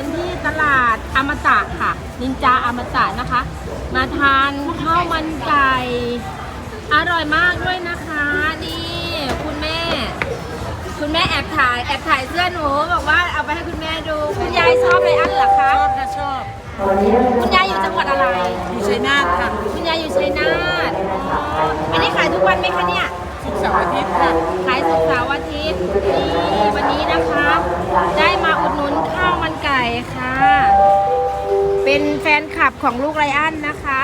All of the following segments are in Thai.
อยู่กันที่ตลาดอมตะค่ะ นินจาอมตะนะคะ มาทานข้าวมันไก่ อร่อยมากด้วยนะคะ นี่คุณแม่ คุณแม่แอบถ่ายแอบถ่ายเสื้อหนูบอกว่าเอาไปให้คุณแม่ดู คุณยายชอบไรอันเหรอคะ ชอบนะชอบ คุณยายอยู่จังหวัดอะไร อยู่ชัยนาทค่ะคุณยายอยู่ชัยนาทอ๋ออันนี้ขายทุกวันไหมคะเนี่ย ศุกร์เสาร์อาทิตย์ค่ะ ขายศุกร์เสาร์อาทิตย์นี่วันนี้นะคะ เป็นแฟนคลับของลูกไรอันนะคะ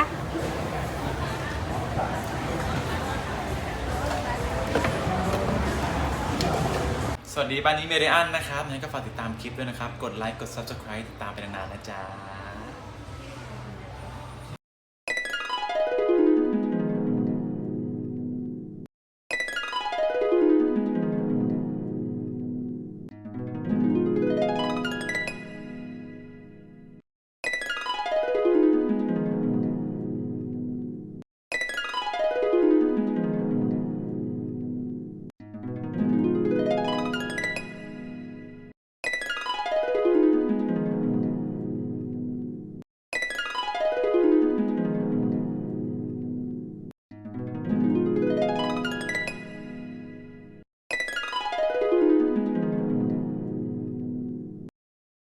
สวัสดีบ้านนี้เมเดียนนะครับงั้นก็ฝากติดตามคลิปด้วยนะครับ กดไลค์ กด Subscribe ติดตามไปนานๆนะจ๊ะ